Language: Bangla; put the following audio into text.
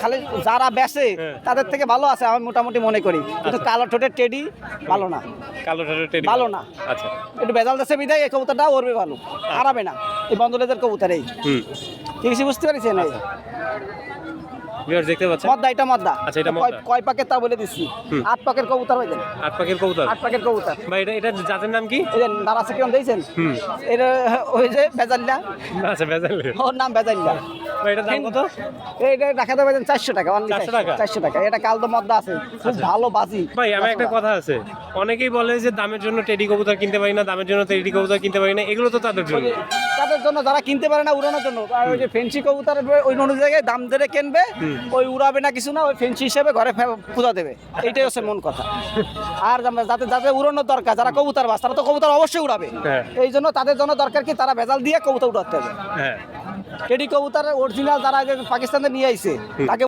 খালি যারা বেসে হ্যাঁ। তাদের থেকে ভালো আছে আমি মোটামুটি মনে করি। কিন্তু কালো ঠোঁটের টেডি ভালো না। কালো ঠাটের টেডি ভালো না। আচ্ছা। একটু বেজাল দেশে বিদায় এই কবুতরটা ওরবে ভালো। হারাবে না। এই বন্ধুদের কবুতর এই। হুম। কি কিছু বুঝতে পারছেন? এই ভিউয়ার্স দেখতে পাচ্ছেন? মদ্দা এটা মদ্দা। আচ্ছা, এটা মদ্দা। কয় তা বলে দিচ্ছি। আট পাকের কবুতর হইলেন আট কবুতর? আট কবুতর। ভাই এটা এটা জাতের নাম কি? এই যে নারাসে কিরম দিয়েছেন? হুম। এটা ওই যে বেজাল্লা আচ্ছা ওর নাম বেজাল্লা এটা দাম কত? চারশো টাকা only 400 টাকা? চারশো টাকা। এটা মদ্দা আছে খুব ভালো বাজি। ভাই আমার একটা কথা আছে। অনেকেই বলে যে দামের জন্য টেডি কবুতর কিনতে পারি না দামের জন্য টেডি কবুতর কিনতে পারি না এগুলো তো তাদের জন্য। তাদের জন্য যারা কিনতে পারে না উড়ানোর জন্য। আর ওই যে ফেন্সি কবুতর ওই অনুযায়ী দাম ধরে কিনবে ওই উড়াবে না কিছু না ওই ফেন্সি হিসেবে ঘরে পূজা দেবে। এটাই হচ্ছে মন কথা। আর যাতে যাতে উড়ানোর দরকার যারা কবুতর বাস তারা তো কবুতর অবশ্যই উড়াবে। হ্যাঁ। এই জন্য তাদের জন্য দরকার কি তারা ভেজাল দিয়ে কবুতর উড়াতে হবে। এটি টেডি কবুতরের অরিজিনাল যারা পাকিস্তানে পাকিস্তান নিয়ে আইছে তাকে